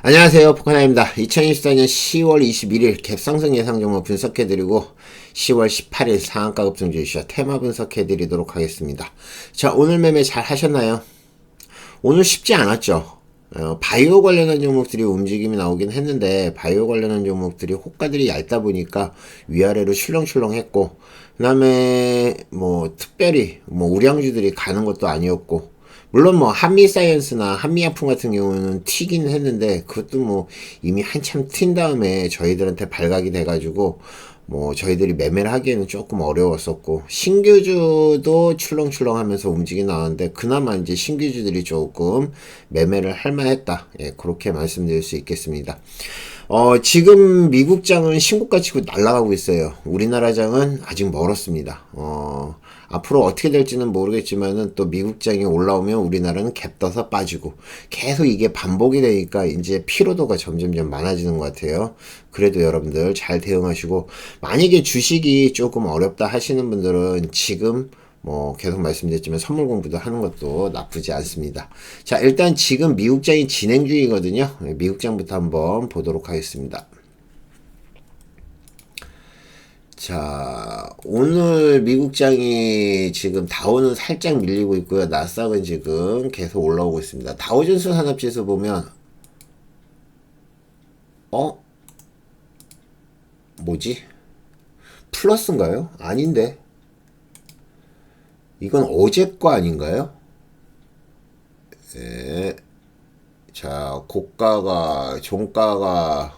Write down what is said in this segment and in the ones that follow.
안녕하세요. 포카나입니다. 2024년 10월 21일 갭상승 예상 종목 분석해드리고 10월 18일 상한가 급등 주시와 테마 분석해드리도록 하겠습니다. 자, 오늘 매매 잘 하셨나요? 오늘 쉽지 않았죠. 어, 바이오 관련한 종목들이 움직임이 나오긴 했는데 바이오 관련한 종목들이 호가들이 얇다 보니까 위아래로 출렁출렁 했고 그 다음에 뭐 특별히 뭐 우량주들이 가는 것도 아니었고 물론 뭐 한미 사이언스나 한미 약품 같은 경우는 튀긴 했는데 그것도 뭐 이미 한참 튄 다음에 저희들한테 발각이 돼가지고 뭐 저희들이 매매를 하기에는 조금 어려웠었고 신규주도 출렁출렁 하면서 움직이 나왔는데 그나마 이제 신규주들이 조금 매매를 할 만했다. 예 그렇게 말씀드릴 수 있겠습니다. 어 지금 미국장은 신고가 치고 날아가고 있어요. 우리나라장은 아직 멀었습니다. 어 앞으로 어떻게 될지는 모르겠지만은 또 미국장이 올라오면 우리나라는 갭 떠서 빠지고 계속 이게 반복이 되니까 이제 피로도가 점점점 많아지는 것 같아요. 그래도 여러분들 잘 대응하시고 만약에 주식이 조금 어렵다 하시는 분들은 지금 뭐 계속 말씀드렸지만 선물 공부도 하는 것도 나쁘지 않습니다. 자 일단 지금 미국장이 진행 중이거든요. 미국장부터 한번 보도록 하겠습니다. 자, 오늘 미국장이 지금 다우는 살짝 밀리고 있고요. 나스닥은 지금 계속 올라오고 있습니다. 다우존스 산업지수 보면 어? 뭐지? 플러스인가요? 아닌데. 이건 어제 거 아닌가요? 예. 자, 고가가, 종가가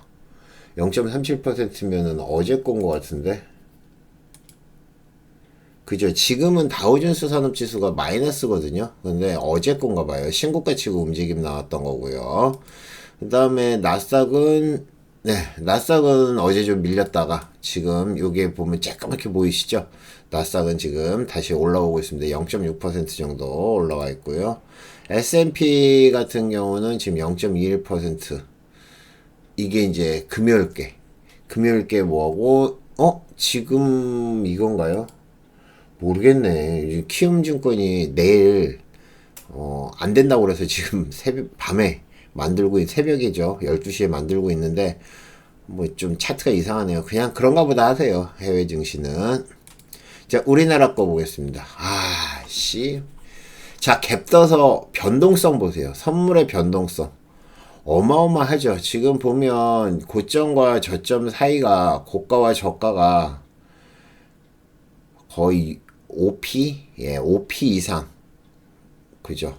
0.37%면은 어제 건 것 같은데. 그죠. 지금은 다우존스 산업지수가 마이너스거든요. 근데 어제 건가 봐요. 신고가 치고 움직임 나왔던 거고요. 그 다음에 나스닥은 네, 나스닥은 어제 좀 밀렸다가 지금 여기에 보면 쬐까맣게 보이시죠? 나스닥은 지금 다시 올라오고 있습니다. 0.6% 정도 올라와 있고요. S&P 같은 경우는 지금 0.21% 이게 이제 금요일께 금요일께 뭐하고 어 지금 이건가요? 모르겠네. 키움증권이 내일 어, 안 된다고 그래서 지금 새벽 밤에 만들고 있, 새벽이죠. 12시에 만들고 있는데 뭐 좀 차트가 이상하네요. 그냥 그런가 보다 하세요. 해외 증시는. 자, 우리나라 거 보겠습니다. 아, 씨. 자, 갭 떠서 변동성 보세요. 선물의 변동성. 어마어마하죠. 지금 보면 고점과 저점 사이가 고가와 저가가 거의 5P? 예, 5P 이상. 그죠?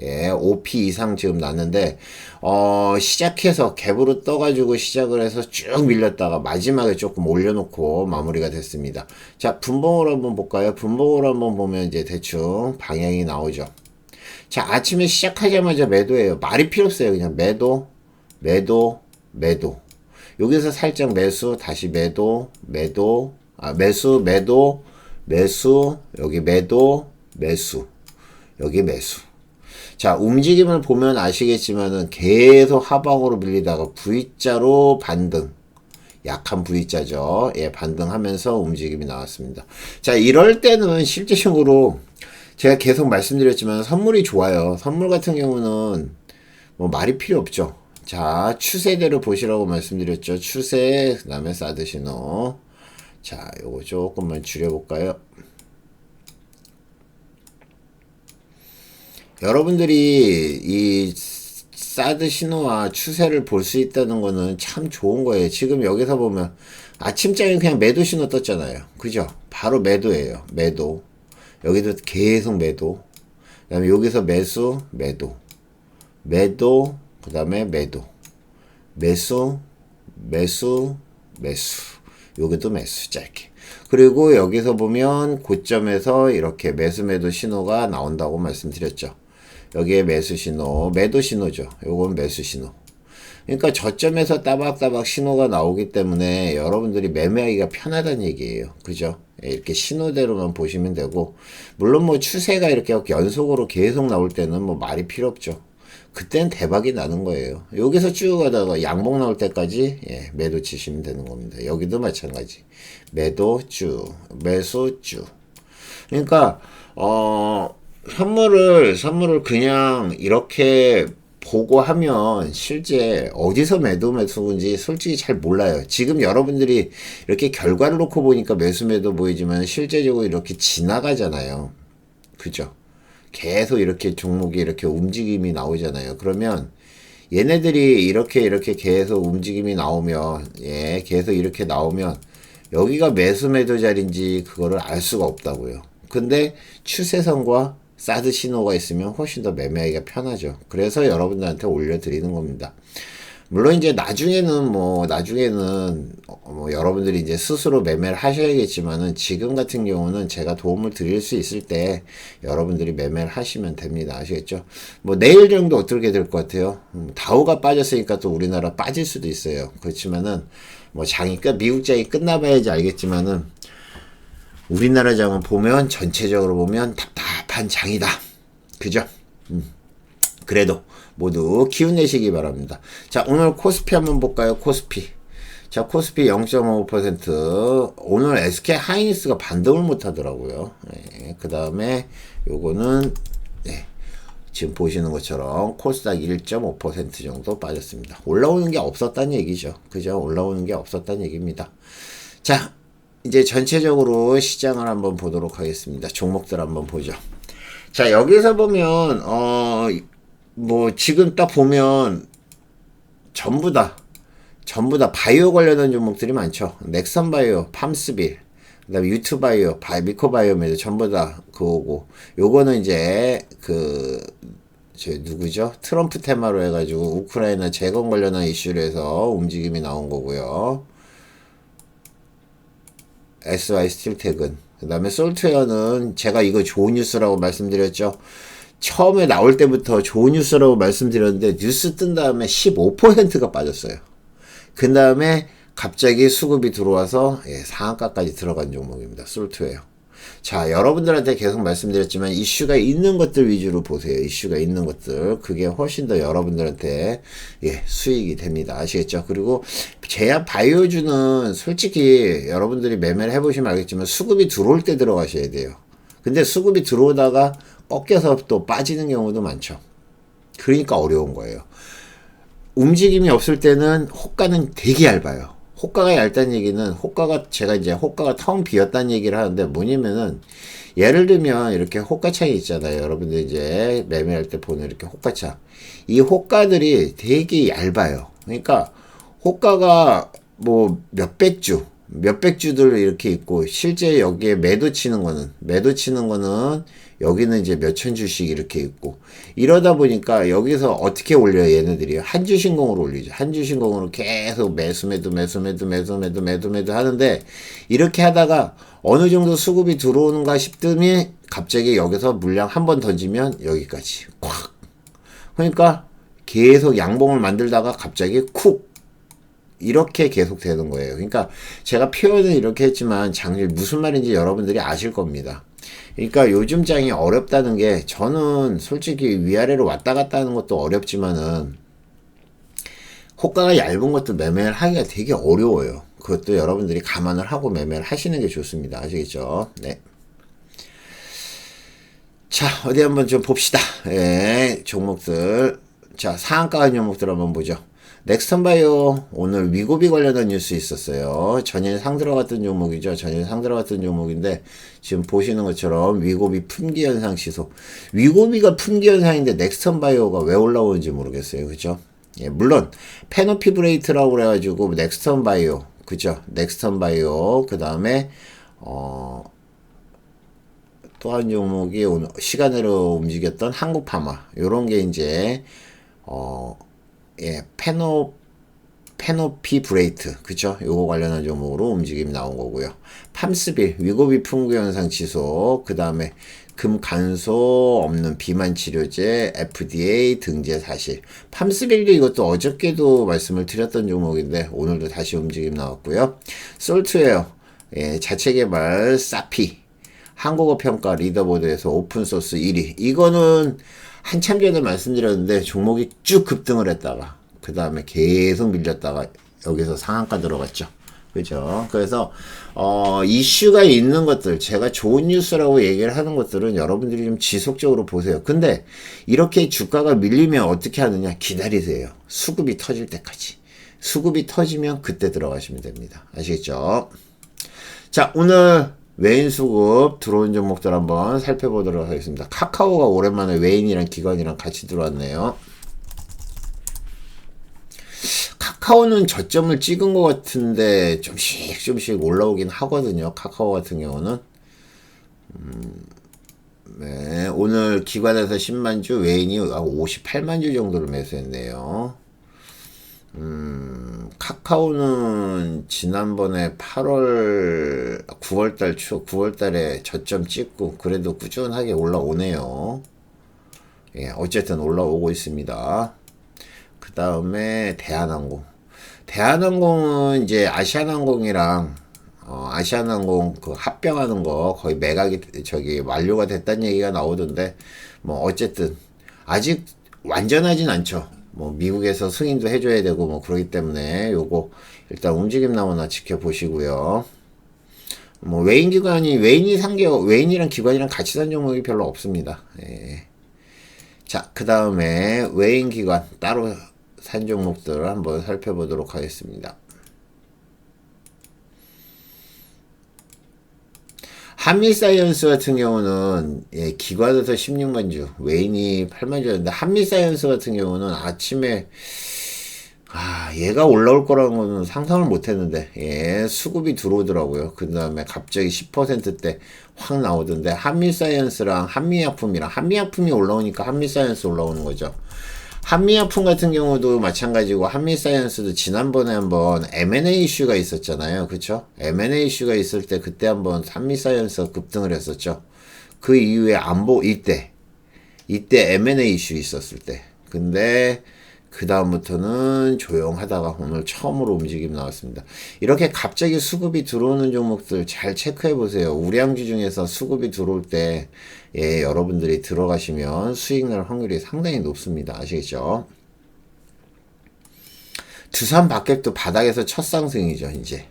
예, 5P 이상 지금 났는데, 어, 시작해서 갭으로 떠가지고 시작을 해서 쭉 밀렸다가 마지막에 조금 올려놓고 마무리가 됐습니다. 자, 분봉으로 한번 볼까요? 분봉으로 한번 보면 이제 대충 방향이 나오죠. 자, 아침에 시작하자마자 매도예요. 말이 필요 없어요. 그냥 매도, 매도, 매도. 여기서 살짝 매수, 다시 매도, 매도, 아, 매수, 매도, 매수, 여기 매도, 매수, 여기 매수. 자, 움직임을 보면 아시겠지만은 계속 하방으로 밀리다가 V자로 반등. 약한 V자죠. 예, 반등하면서 움직임이 나왔습니다. 자, 이럴 때는 실제적으로 제가 계속 말씀드렸지만 선물이 좋아요. 선물 같은 경우는 뭐 말이 필요 없죠. 자, 추세대로 보시라고 말씀드렸죠. 추세, 그 다음에 사드 신호. 자, 요거 조금만 줄여볼까요? 여러분들이 이 사드 신호와 추세를 볼 수 있다는 거는 참 좋은 거예요. 지금 여기서 보면 아침장에 그냥 매도 신호 떴잖아요. 그죠? 바로 매도예요. 매도. 여기도 계속 매도. 그 다음에 여기서 매수, 매도. 매도, 그 다음에 매도. 매수, 매수, 매수. 여기도 매수 짧게. 그리고 여기서 보면 고점에서 이렇게 매수 매도 신호가 나온다고 말씀드렸죠. 여기에 매수 신호, 매도 신호죠. 요건 매수 신호. 그러니까 저점에서 따박따박 신호가 나오기 때문에 여러분들이 매매하기가 편하다는 얘기예요. 그죠? 이렇게 신호대로만 보시면 되고, 물론 뭐 추세가 이렇게 연속으로 계속 나올 때는 뭐 말이 필요 없죠. 그땐 대박이 나는 거예요. 여기서 쭉 가다가 양봉 나올 때까지 예, 매도 치시면 되는 겁니다. 여기도 마찬가지. 매도 쭉, 매수 쭉. 그러니까 어 선물을 선물을 그냥 이렇게 보고 하면 실제 어디서 매도 매수인지 솔직히 잘 몰라요. 지금 여러분들이 이렇게 결과를 놓고 보니까 매수 매도 보이지만 실제적으로 이렇게 지나가잖아요. 그죠? 계속 이렇게 종목이 이렇게 움직임이 나오잖아요. 그러면 얘네들이 이렇게 이렇게 계속 움직임이 나오면 예, 계속 이렇게 나오면 여기가 매수 매도 자리인지 그거를 알 수가 없다고요. 근데 추세선과 사드 신호가 있으면 훨씬 더 매매하기가 편하죠. 그래서 여러분들한테 올려드리는 겁니다. 물론 이제 나중에는 뭐 나중에는 어, 뭐 여러분들이 이제 스스로 매매를 하셔야겠지만은 지금 같은 경우는 제가 도움을 드릴 수 있을 때 여러분들이 매매를 하시면 됩니다. 아시겠죠? 뭐 내일 정도 어떻게 될 것 같아요? 음, 다우가 빠졌으니까 또 우리나라 빠질 수도 있어요. 그렇지만은 뭐 장이 끝 미국 장이 끝나봐야지 알겠지만은 우리나라 장은 보면 전체적으로 보면 답답한 장이다. 그죠? 음. 그래도 모두 기운 내시기 바랍니다. 자, 오늘 코스피 한번 볼까요? 코스피. 자, 코스피 0.5%. 오늘 SK 하이닉스가 반등을 못 하더라고요. 네, 그 다음에 요거는, 네, 지금 보시는 것처럼 코스닥 1.5% 정도 빠졌습니다. 올라오는 게 없었다는 얘기죠. 그죠? 올라오는 게 없었다는 얘기입니다. 자, 이제 전체적으로 시장을 한번 보도록 하겠습니다. 종목들 한번 보죠. 자, 여기서 보면, 어, 뭐, 지금 딱 보면, 전부 다, 전부 다 바이오 관련한 종목들이 많죠. 넥선 바이오, 팜스빌, 그 다음에 유튜바이오, 바이 미코바이오메드 전부 다 그거고, 요거는 이제, 그, 저 누구죠? 트럼프 테마로 해가지고 우크라이나 재건 관련한 이슈로 해서 움직임이 나온 거고요. SY 스틸텍은 그 다음에 솔트웨어는 제가 이거 좋은 뉴스라고 말씀드렸죠. 처음에 나올 때부터 좋은 뉴스라고 말씀드렸는데 뉴스 뜬 다음에 15%가 빠졌어요. 그 다음에 갑자기 수급이 들어와서 예, 상한가까지 들어간 종목입니다. 솔트웨어. 자, 여러분들한테 계속 말씀드렸지만 이슈가 있는 것들 위주로 보세요. 이슈가 있는 것들. 그게 훨씬 더 여러분들한테 예, 수익이 됩니다. 아시겠죠? 그리고 제약 바이오주는 솔직히 여러분들이 매매를 해 보시면 알겠지만 수급이 들어올 때 들어가셔야 돼요. 근데 수급이 들어오다가 꺾여서 또 빠지는 경우도 많죠. 그러니까 어려운 거예요. 움직임이 없을 때는 호가는 되게 얇아요. 호가가 얇다는 얘기는 호가가 제가 이제 호가가 텅 비었다는 얘기를 하는데 뭐냐면은 예를 들면 이렇게 호가창이 있잖아요. 여러분들 이제 매매할 때 보는 이렇게 호가창. 이 호가들이 되게 얇아요. 그러니까 호가가 뭐 몇백 주, 몇백 주들 이렇게 있고 실제 여기에 매도 치는 거는 매도 치는 거는 여기는 이제 몇천 주씩 이렇게 있고. 이러다 보니까 여기서 어떻게 올려요 얘네들이? 한주 신공으로 올리죠. 한주 신공으로 계속 매수 매도 매수 매도 매수 매도 매도 매도 하는데 이렇게 하다가 어느 정도 수급이 들어오는가 싶더니 갑자기 여기서 물량 한 번 던지면 여기까지 콱. 그러니까 계속 양봉을 만들다가 갑자기 쿡. 이렇게 계속 되는 거예요. 그러니까 제가 표현은 이렇게 했지만 장일 무슨 말인지 여러분들이 아실 겁니다. 그러니까 요즘 장이 어렵다는 게 저는 솔직히 위아래로 왔다 갔다 하는 것도 어렵지만은 호가가 얇은 것도 매매를 하기가 되게 어려워요. 그것도 여러분들이 감안을 하고 매매를 하시는 게 좋습니다. 아시겠죠? 네. 자, 어디 한번 좀 봅시다. 예, 종목들. 자, 상한가 간 종목들 한번 보죠. 넥스턴 바이오 오늘 위고비 관련한 뉴스 있었어요. 전일 상 들어갔던 종목이죠. 전일 상 들어갔던 종목인데 지금 보시는 것처럼 위고비 품귀 현상 시속. 위고비가 품귀 현상인데 넥스턴 바이오가 왜 올라오는지 모르겠어요. 그죠? 예, 물론 페노피브레이트라고 그래가지고 넥스턴 바이오 그죠? 넥스턴 바이오 그 다음에 어. 또 한 종목이 오늘 시간으로 움직였던 한국파마 요런 게 이제 어 예, 페노 페노피 브레이트. 그쵸 요거 관련한 종목으로 움직임이 나온 거고요. 팜스빌 위고비 풍부 현상 지속 그 다음에 금 간소 없는 비만 치료제 FDA 등재 사실. 팜스빌도 이것도 어저께도 말씀을 드렸던 종목인데 오늘도 다시 움직임 나왔고요. 솔트웨어 예, 자체 개발 사피. 한국어 평가 리더보드에서 오픈소스 1위. 이거는 한참 전에 말씀드렸는데 종목이 쭉 급등을 했다가 그 다음에 계속 밀렸다가 여기서 상한가 들어갔죠. 그죠? 그래서 어, 이슈가 있는 것들, 제가 좋은 뉴스라고 얘기를 하는 것들은 여러분들이 좀 지속적으로 보세요. 근데 이렇게 주가가 밀리면 어떻게 하느냐? 기다리세요. 수급이 터질 때까지. 수급이 터지면 그때 들어가시면 됩니다. 아시겠죠? 자, 오늘 외인 수급 들어온 종목들 한번 살펴보도록 하겠습니다. 카카오가 오랜만에 외인이랑 기관이랑 같이 들어왔네요. 카카오는 저점을 찍은 것 같은데 좀씩 좀씩 올라오긴 하거든요. 카카오 같은 경우는. 음, 네, 오늘 기관에서 10만 주, 외인이 58만 주 정도를 매수했네요. 음, 카카오는 지난번에 8월, 9월달 초, 9월달에 저점 찍고 그래도 꾸준하게 올라오네요. 예, 어쨌든 올라오고 있습니다. 그 다음에 대한항공. 대한항공은 이제 아시아나항공이랑 어, 아시아나항공 그 합병하는 거 거의 매각이 저기 완료가 됐다는 얘기가 나오던데 뭐 어쨌든 아직 완전하진 않죠. 뭐 미국에서 승인도 해줘야 되고 뭐 그러기 때문에 요거 일단 움직임 나오나 지켜보시고요. 뭐 외인 기관이 외인이 상계 외인이랑 기관이랑 같이 산 종목이 별로 없습니다. 예. 자, 그 다음에 외인 기관 따로 산 종목들을 한번 살펴보도록 하겠습니다. 한미사이언스 같은 경우는 예, 기관에서 16만 주, 외인이 8만 주였는데 한미사이언스 같은 경우는 아침에 아 얘가 올라올 거라는 거는 상상을 못했는데 예 수급이 들어오더라고요. 그 다음에 갑자기 10%대 확 나오던데 한미사이언스랑 한미약품이랑 한미약품이 올라오니까 한미사이언스 올라오는 거죠. 한미약품 같은 경우도 마찬가지고 한미사이언스도 지난번에 한번 M&A 이슈가 있었잖아요. 그쵸? M&A 이슈가 있을 때 그때 한번 한미사이언스가 급등을 했었죠. 그 이후에 안보 이때 이때 M&A 이슈 있었을 때. 근데 그 다음부터는 조용하다가 오늘 처음으로 움직임 나왔습니다. 이렇게 갑자기 수급이 들어오는 종목들 잘 체크해 보세요. 우량주 중에서 수급이 들어올 때 예, 여러분들이 들어가시면 수익 날 확률이 상당히 높습니다. 아시겠죠? 두산 밖앱도 바닥에서 첫 상승이죠, 이제.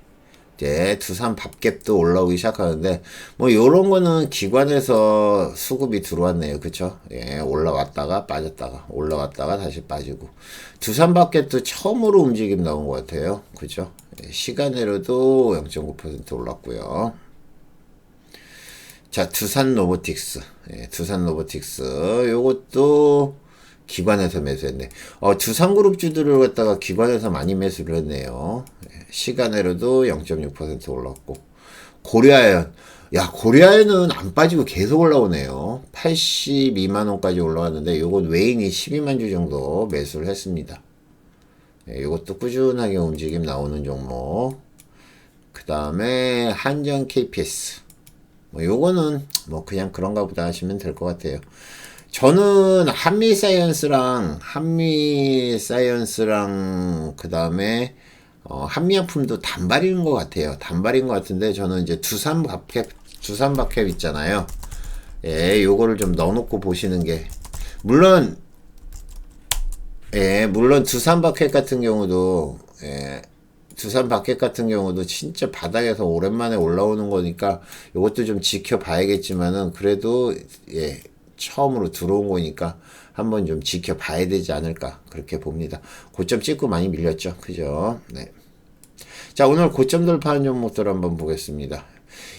이제 두산 밥갭도 올라오기 시작하는데 뭐 요런 거는 기관에서 수급이 들어왔네요. 그쵸? 예, 올라왔다가 빠졌다가 올라왔다가 다시 빠지고 두산 밥갭도 처음으로 움직임 나온 것 같아요. 그죠? 예, 시간으로도 0.9% 올랐고요. 자, 두산 로보틱스. 예, 두산 로보틱스. 요것도 기관에서 매수했네. 어, 두산그룹주들을 갖다가 기관에서 많이 매수를 했네요. 예, 시간으로도 0.6% 올랐고. 고려아연. 야, 고려아연은 안 빠지고 계속 올라오네요. 82만원까지 올라왔는데, 요건 외인이 12만 주 정도 매수를 했습니다. 예, 요것도 꾸준하게 움직임 나오는 종목. 그 다음에 한전 KPS. 뭐 요거는 뭐 그냥 그런가 보다 하시면 될 것 같아요. 저는 한미 사이언스랑 한미 사이언스랑 그 다음에 어, 한미약품도 단발인 것 같아요. 단발인 것 같은데 저는 이제 두산 박캡 두산 박캡 있잖아요. 예, 요거를 좀 넣어놓고 보시는 게 물론 예, 물론 두산 박캡 같은 경우도 예, 두산 바켓 같은 경우도 진짜 바닥에서 오랜만에 올라오는 거니까 이것도 좀 지켜봐야겠지만은 그래도 예 처음으로 들어온 거니까 한번 좀 지켜봐야 되지 않을까 그렇게 봅니다. 고점 찍고 많이 밀렸죠, 그죠? 네. 자 오늘 고점 돌파한 종목들 한번 보겠습니다.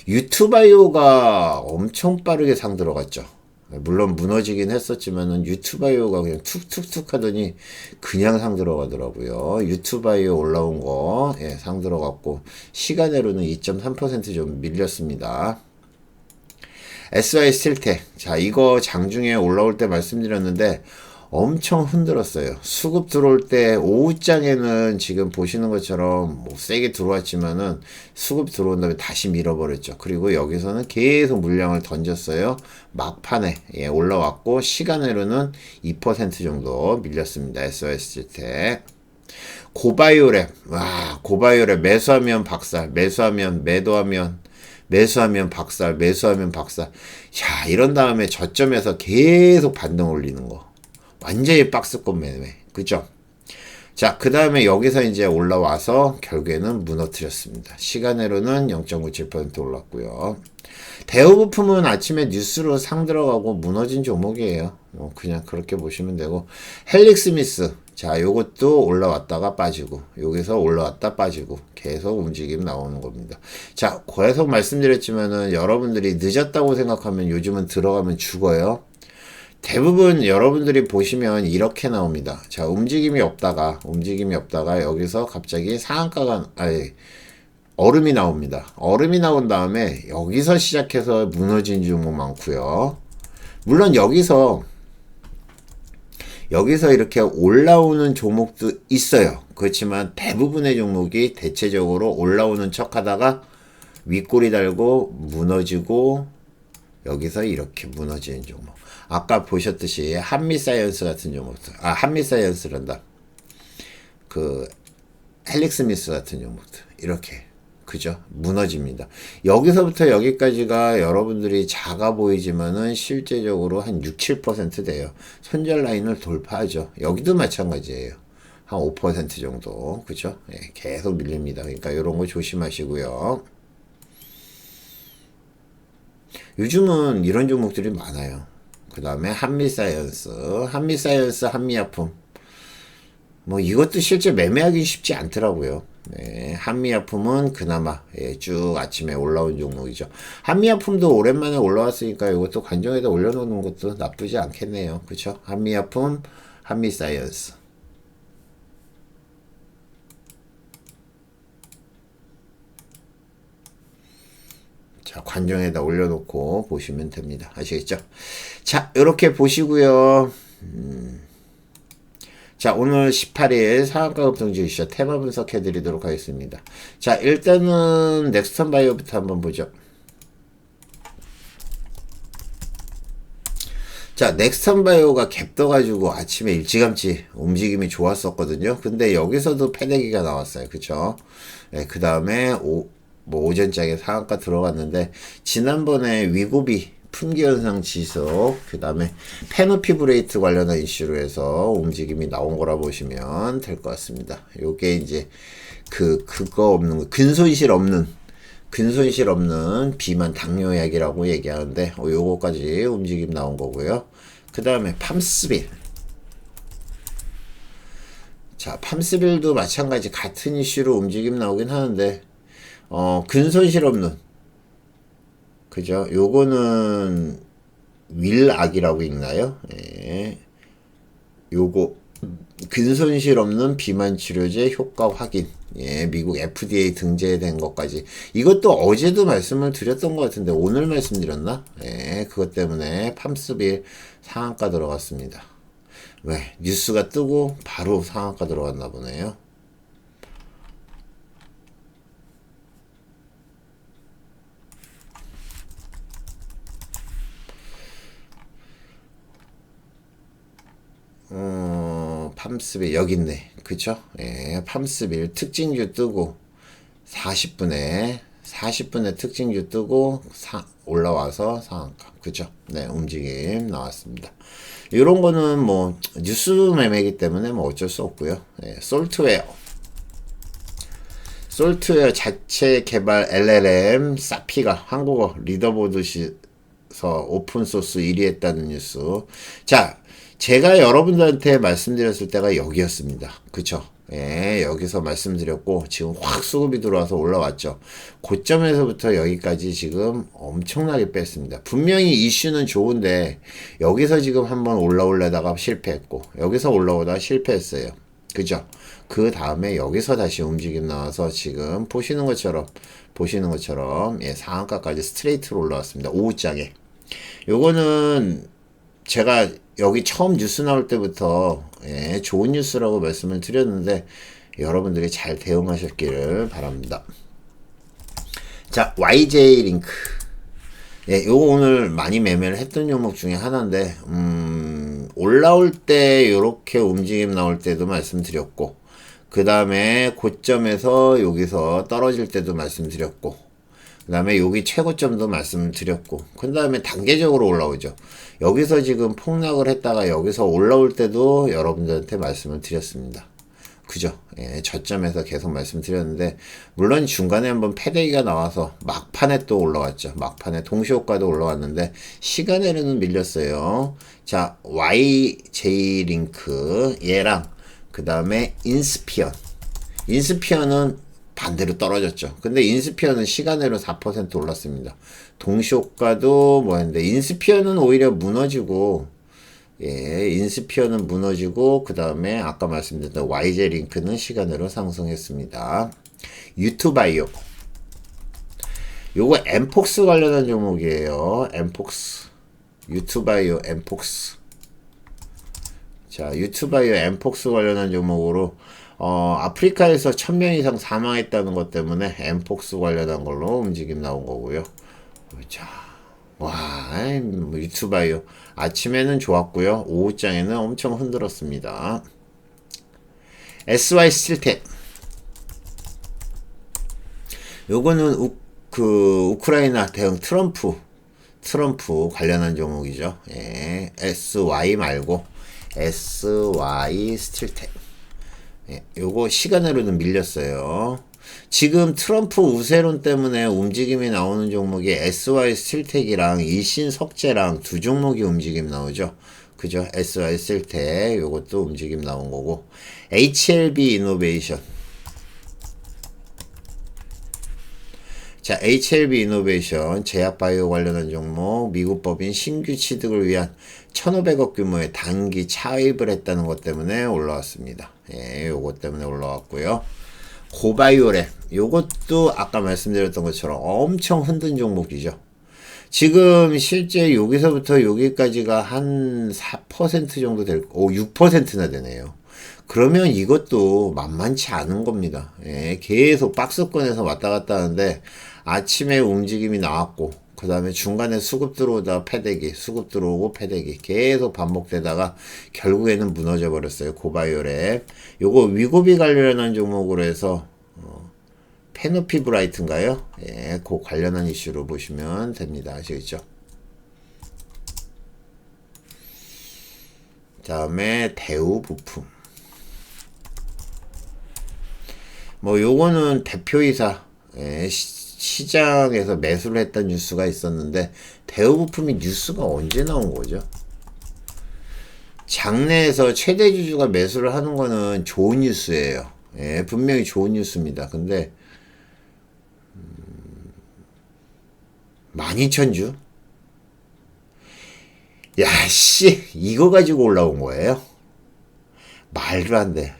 유튜바이오가 엄청 빠르게 상 들어갔죠. 물론 무너지긴 했었지만은 유튜바이오가 그냥 툭툭툭 하더니 그냥 상 들어가더라고요. 유튜바이오 올라온 거, 예, 상 들어갔고, 시간으로는 2.3%좀 밀렸습니다. SY 스틸텍. 자, 이거 장중에 올라올 때 말씀드렸는데, 엄청 흔들었어요. 수급 들어올 때 오후장에는 지금 보시는 것처럼 뭐 세게 들어왔지만은 수급 들어온 다음에 다시 밀어버렸죠. 그리고 여기서는 계속 물량을 던졌어요. 막판에 예, 올라왔고 시간으로는 2% 정도 밀렸습니다. SOS 텍 고바이오랩 와 고바이오랩 매수하면 박살 매수하면 매도하면 매수하면 박살 매수하면 박살 자 이런 다음에 저점에서 계속 반등 올리는 거 완전히 박스권 매매. 그죠? 자, 그 다음에 여기서 이제 올라와서 결국에는 무너뜨렸습니다. 시간으로는 0.97% 올랐고요. 대우 부품은 아침에 뉴스로 상 들어가고 무너진 종목이에요. 뭐 그냥 그렇게 보시면 되고 헬릭 스미스 자 요것도 올라왔다가 빠지고 여기서 올라왔다 빠지고 계속 움직임 나오는 겁니다. 자 계속 말씀드렸지만은 여러분들이 늦었다고 생각하면 요즘은 들어가면 죽어요. 대부분 여러분들이 보시면 이렇게 나옵니다. 자 움직임이 없다가 움직임이 없다가 여기서 갑자기 상한가가 아니 얼음이 나옵니다. 얼음이 나온 다음에 여기서 시작해서 무너진 종목 많고요. 물론 여기서 여기서 이렇게 올라오는 종목도 있어요. 그렇지만 대부분의 종목이 대체적으로 올라오는 척 하다가 윗골이 달고 무너지고 여기서 이렇게 무너지는 종목. 아까 보셨듯이 한미사이언스 같은 종목들. 아, 한미사이언스란다. 그 헬릭스미스 같은 종목들. 이렇게 그죠? 무너집니다. 여기서부터 여기까지가 여러분들이 작아 보이지만은 실제적으로 한 6, 7% 돼요. 손절 라인을 돌파하죠. 여기도 마찬가지예요. 한 5% 정도. 그죠? 예, 계속 밀립니다. 그러니까 이런 거 조심하시고요. 요즘은 이런 종목들이 많아요. 그 다음에 한미사이언스, 한미사이언스, 한미약품. 뭐 이것도 실제 매매하기 쉽지 않더라고요. 네, 한미약품은 그나마 예, 쭉 아침에 올라온 종목이죠. 한미약품도 오랜만에 올라왔으니까 이것도 관정에다 올려놓는 것도 나쁘지 않겠네요. 그렇죠? 한미약품, 한미사이언스. 자, 관정에다 올려놓고 보시면 됩니다. 아시겠죠? 자, 이렇게 보시고요. 음. 자, 오늘 18일 상한가 급등주 이슈 테마 분석해 드리도록 하겠습니다. 자, 일단은 넥스턴 바이오부터 한번 보죠. 자, 넥스턴 바이오가 갭 떠가지고 아침에 일찌감치 움직임이 좋았었거든요. 근데 여기서도 패대기가 나왔어요. 그쵸? 네, 그 다음에 오, 뭐 오전장에 상한가 들어갔는데, 지난번에 위고비 품귀현상 지수, 그 다음에 페노피브레이트 관련한 이슈로 해서 움직임이 나온 거라 보시면 될 것 같습니다. 요게 이제 그, 그거 없는, 근손실 없는, 근손실 없는 비만 당뇨약이라고 얘기하는데, 어, 요거까지 움직임 나온 거고요. 그 다음에 팜스빌. 자, 팜스빌도 마찬가지 같은 이슈로 움직임 나오긴 하는데, 어, 근손실 없는, 그죠? 요거는 윌악이라고 읽나요? 예. 요거 근손실 없는 비만 치료제 효과 확인. 예, 미국 FDA 등재된 것까지. 이것도 어제도 말씀을 드렸던 것 같은데 오늘 말씀드렸나? 예, 그것 때문에 팜스빌 상한가 들어갔습니다. 왜? 뉴스가 뜨고 바로 상한가 들어갔나 보네요. 어, 팜스빌 여기 있네. 그쵸? 예, 팜스빌 특징주 뜨고 40분에 40분에 특징주 뜨고 사, 올라와서 상한가. 그죠? 네, 움직임 나왔습니다. 이런 거는 뭐 뉴스 매매이기 때문에 뭐 어쩔 수 없고요. 예, 솔트웨어. 솔트웨어 자체 개발 LLM 사피가 한국어 리더보드에서 오픈소스 1위 했다는 뉴스. 자, 제가 여러분들한테 말씀드렸을 때가 여기였습니다. 그쵸? 예, 여기서 말씀드렸고, 지금 확 수급이 들어와서 올라왔죠. 고점에서부터 여기까지 지금 엄청나게 뺐습니다. 분명히 이슈는 좋은데, 여기서 지금 한번 올라올려다가 실패했고, 여기서 올라오다가 실패했어요. 그죠? 그 다음에 여기서 다시 움직임 나와서 지금 보시는 것처럼, 보시는 것처럼, 예, 상한가까지 스트레이트로 올라왔습니다. 오후장에. 요거는 제가 여기 처음 뉴스 나올 때부터 예, 좋은 뉴스라고 말씀을 드렸는데 여러분들이 잘 대응하셨기를 바랍니다. 자, YJ 링크. 예, 요거 오늘 많이 매매를 했던 종목 중에 하나인데, 음, 올라올 때 요렇게 움직임 나올 때도 말씀드렸고, 그 다음에 고점에서 여기서 떨어질 때도 말씀드렸고, 그 다음에 여기 최고점도 말씀드렸고, 그 다음에 단계적으로 올라오죠. 여기서 지금 폭락을 했다가 여기서 올라올 때도 여러분들한테 말씀을 드렸습니다. 그죠? 예, 저점에서 계속 말씀드렸는데 물론 중간에 한번 패대기가 나와서 막판에 또 올라왔죠. 막판에 동시효과도 올라왔는데 시간에는 밀렸어요. 자, YJ 링크 얘랑 그 다음에 인스피언. 인스피언은 반대로 떨어졌죠. 근데 인스피언은 시간으로 4% 올랐습니다. 동시효과도 뭐였는데 인스피언은 오히려 무너지고 예, 인스피어는 무너지고 그 다음에 아까 말씀드렸던 YJ 링크는 시간으로 상승했습니다. 유튜바이오 요거 엠폭스 관련한 종목이에요. 엠폭스 유튜바이오 엠폭스 자 유튜바이오 엠폭스 관련한 종목으로 어, 아프리카에서 1000명 이상 사망했다는 것 때문에 엠폭스 관련한 걸로 움직임 나온 거고요. 자, 와, 뭐 유튜바이오. 아침에는 좋았고요. 오후장에는 엄청 흔들었습니다. SY 스틸텍. 요거는 우, 그 우크라이나 대응 트럼프 트럼프 관련한 종목이죠. 예, SY 말고 SY 스틸텍. 예, 요거 시간으로는 밀렸어요. 지금 트럼프 우세론 때문에 움직임이 나오는 종목이 SY 스틸텍이랑 일신 석재랑 두 종목이 움직임 나오죠. 그죠? SY 스틸텍 요것도 움직임 나온 거고 HLB 이노베이션 자, HLB 이노베이션 제약바이오 관련한 종목 미국 법인 신규 취득을 위한 1,500억 규모의 단기 차입을 했다는 것 때문에 올라왔습니다. 예, 요것 때문에 올라왔고요. 고바이오랩 요것도 아까 말씀드렸던 것처럼 엄청 흔든 종목이죠. 지금 실제 여기서부터 여기까지가 한 4% 정도 될, 오, 6%나 되네요. 그러면 이것도 만만치 않은 겁니다. 예, 계속 박스권에서 왔다 갔다 하는데 아침에 움직임이 나왔고, 그 다음에 중간에 수급 들어오다 패대기, 수급 들어오고 패대기 계속 반복되다가 결국에는 무너져 버렸어요. 고바이오랩. 요거 위고비 관련한 종목으로 해서 어, 페노피 브라이트인가요? 예, 그 관련한 이슈로 보시면 됩니다. 아시겠죠? 다음에 대우 부품. 뭐 요거는 대표이사 예, 시 장에서 매수를 했던 뉴스가 있었는데 대우 부품이 뉴스가 언제 나온 거죠? 장내에서 최대 주주가 매수를 하는 거는 좋은 뉴스예요. 예, 분명히 좋은 뉴스입니다. 근데 음, 12,000주? 야, 씨, 이거 가지고 올라온 거예요? 말도 안 돼.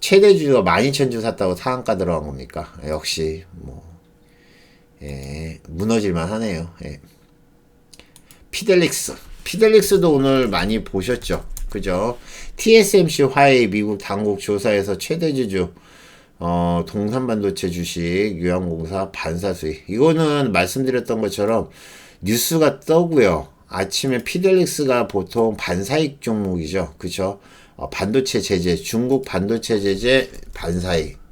최대 주주가 12,000주 샀다고 상한가 들어간 겁니까? 역시, 뭐, 예, 무너질만 하네요. 예. 피델릭스. 피델릭스도 오늘 많이 보셨죠? 그죠? TSMC 화웨이 미국 당국 조사에서 최대 주주, 어, 동산반도체 주식, 유한공사 반사 수익. 이거는 말씀드렸던 것처럼 뉴스가 떠고요. 아침에 피델릭스가 보통 반사익 종목이죠. 그죠? 어, 반도체 제재, 중국 반도체 제재 반사익.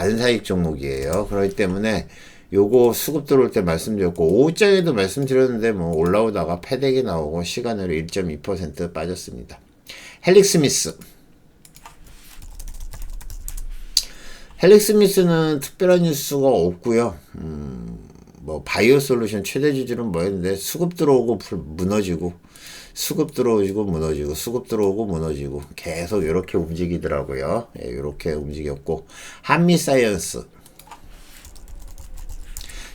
반사익 종목이에요. 그렇기 때문에 요거 수급 들어올 때 말씀드렸고 오후장에도 말씀드렸는데 뭐 올라오다가 패덱이 나오고 시간으로 1.2% 빠졌습니다. 헬릭스미스 헬릭스미스는 특별한 뉴스가 없고요. 음, 뭐 바이오 솔루션 최대 주주는 뭐였는데 수급 들어오고 무너지고 수급 들어오고 무너지고 수급 들어오고 무너지고 계속 이렇게 움직이더라고요. 예, 이렇게 움직였고 한미 사이언스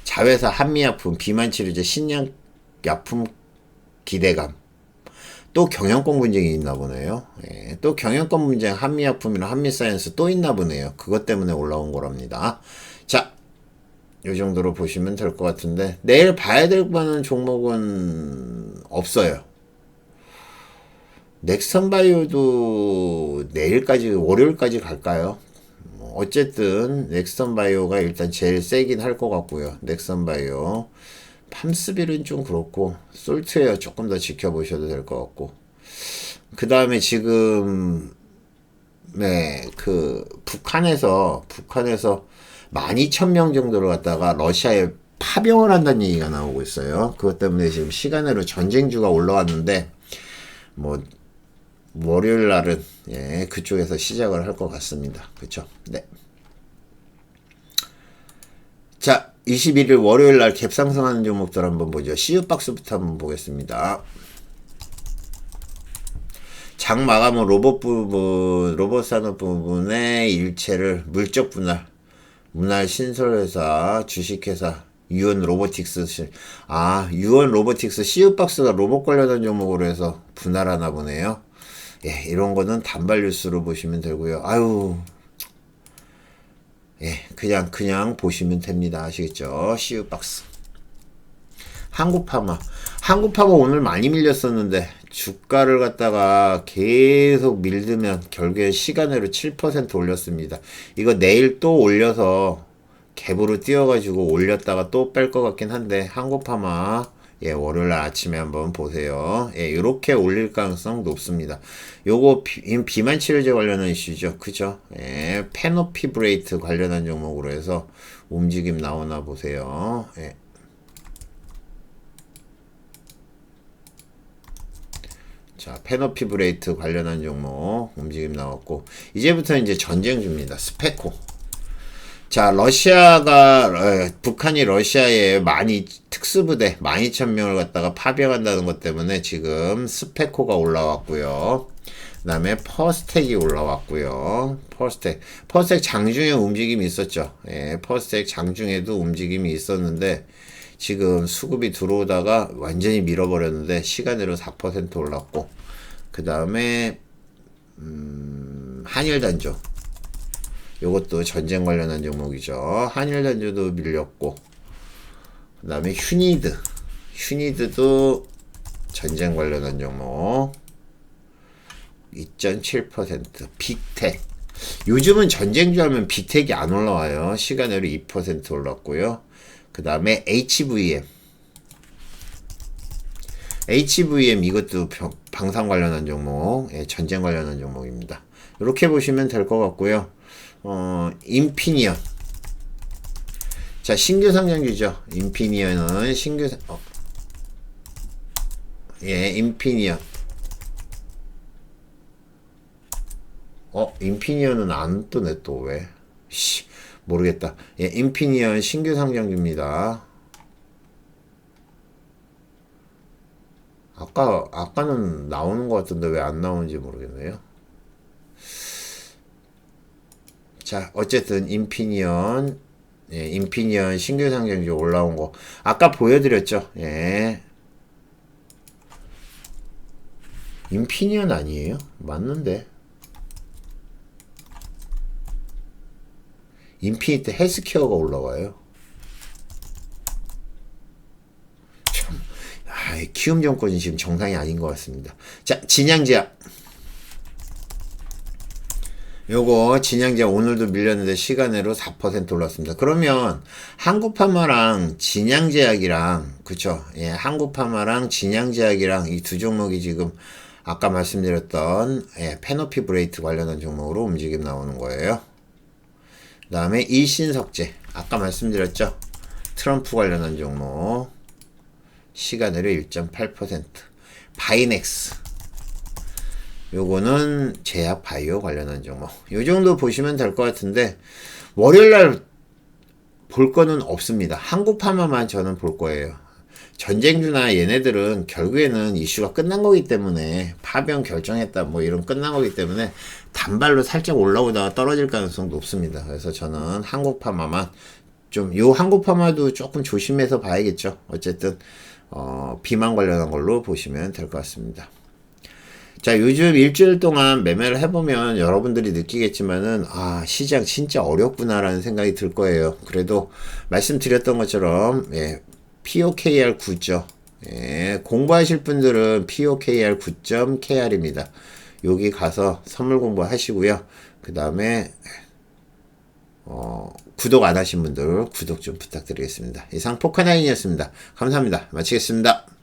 자회사 한미약품 비만치료제 신약 약품 기대감 또 경영권 분쟁이 있나 보네요. 예, 또 경영권 분쟁 한미약품이나 한미사이언스 또 있나 보네요. 그것 때문에 올라온 거랍니다. 자, 이 정도로 보시면 될 것 같은데 내일 봐야 될 거는 종목은 없어요. 넥선 바이오도 내일까지 월요일까지 갈까요? 뭐 어쨌든 넥선 바이오가 일단 제일 세긴 할 것 같고요. 넥선 바이오 팜스빌은 좀 그렇고 솔트웨어 조금 더 지켜보셔도 될 것 같고 그 다음에 지금 네 그 북한에서 북한에서 12,000명 정도를 갖다가 러시아에 파병을 한다는 얘기가 나오고 있어요. 그것 때문에 지금 시간으로 전쟁주가 올라왔는데 뭐 월요일 날은 예, 그쪽에서 시작을 할 것 같습니다. 그렇죠? 네. 자, 21일 월요일 날 갭상승하는 종목들 한번 보죠. CU박스부터 한번 보겠습니다. 장 마감은 로봇 부분, 로봇 산업 부분의 일체를 물적 분할, 문할 신설회사, 주식회사, 유언 로보틱스, 아, 유언 로보틱스, CU박스가 로봇 관련한 종목으로 해서 분할하나 보네요. 예, 이런 거는 단발 뉴스로 보시면 되고요. 아유, 예, 그냥 그냥 보시면 됩니다. 아시겠죠? CU 박스. 한국파마. 한국파마 오늘 많이 밀렸었는데 주가를 갖다가 계속 밀드면 결국에 시간으로 7% 올렸습니다. 이거 내일 또 올려서 갭으로 뛰어가지고 올렸다가 또 뺄 것 같긴 한데 한국파마 예, 월요일 날 아침에 한번 보세요. 예, 이렇게 올릴 가능성 높습니다. 요거 비, 비만 치료제 관련한 이슈죠. 그죠? 예, 페노피브레이트 관련한 종목으로 해서 움직임 나오나 보세요. 예. 자, 페노피브레이트 관련한 종목 움직임 나왔고 이제부터 이제 전쟁주입니다. 스페코. 자, 러시아가 어, 북한이 러시아에 많이 특수부대 12,000명을 갖다가 파병한다는 것 때문에 지금 스페코가 올라왔고요. 그 다음에 퍼스텍이 올라왔고요. 퍼스텍, 퍼스텍 장중에 움직임이 있었죠. 예, 퍼스텍 장중에도 움직임이 있었는데 지금 수급이 들어오다가 완전히 밀어버렸는데 시간으로 4% 올랐고 그 다음에 음, 한일단조 요것도 전쟁 관련한 종목이죠. 한일단조도 밀렸고 그 다음에 휴니드 휴니드도 전쟁 관련한 종목 2.7% 빅텍 요즘은 전쟁주 하면 빅텍이 안 올라와요. 시간으로 2% 올랐고요. 그 다음에 HVM HVM 이것도 방산 관련한 종목, 예, 전쟁 관련한 종목입니다. 이렇게 보시면 될 것 같고요. 어, 인피니언. 자, 신규 상장주죠. 인피니언은 신규, 어. 예, 인피니언. 어, 인피니언은 안 뜨네, 또 왜? 씨, 모르겠다. 예, 인피니언 신규 상장주입니다. 아까, 아까는 나오는 것 같은데 왜 안 나오는지 모르겠네요. 자, 어쨌든 인피니언, 예, 인피니언 신규 상장주 올라온 거 아까 보여드렸죠. 예. 인피니언 아니에요? 맞는데. 인피니트 헬스케어가 올라와요. 참, 아, 키움 정권이 지금 정상이 아닌 것 같습니다. 자, 진양제약. 요거 진양제 오늘도 밀렸는데 시간으로 4% 올랐습니다. 그러면 한국파마랑 진양제약이랑 그쵸? 예, 한국파마랑 진양제약이랑 이 두 종목이 지금 아까 말씀드렸던 예, 페노피 브레이트 관련한 종목으로 움직임 나오는 거예요. 그 다음에 이신석재 아까 말씀드렸죠? 트럼프 관련한 종목 시간으로 1.8% 바이넥스 요거는 제약 바이오 관련한 종목. 요 정도 보시면 될 것 같은데 월요일 날 볼 거는 없습니다. 한국파마만 저는 볼 거예요. 전쟁주나 얘네들은 결국에는 이슈가 끝난 거기 때문에 파병 결정했다 뭐 이런 끝난 거기 때문에 단발로 살짝 올라오다가 떨어질 가능성 높습니다. 그래서 저는 한국파마만 좀 요 한국파마도 조금 조심해서 봐야겠죠. 어쨌든 어, 비만 관련한 걸로 보시면 될 것 같습니다. 자, 요즘 일주일 동안 매매를 해보면 여러분들이 느끼겠지만은, 아, 시장 진짜 어렵구나라는 생각이 들 거예요. 그래도 말씀드렸던 것처럼, 예, POKR 9죠. 예, 공부하실 분들은 POKR 9.KR입니다. 여기 가서 선물 공부하시고요. 그 다음에, 어, 구독 안 하신 분들 구독 좀 부탁드리겠습니다. 이상 포카나인이었습니다. 감사합니다. 마치겠습니다.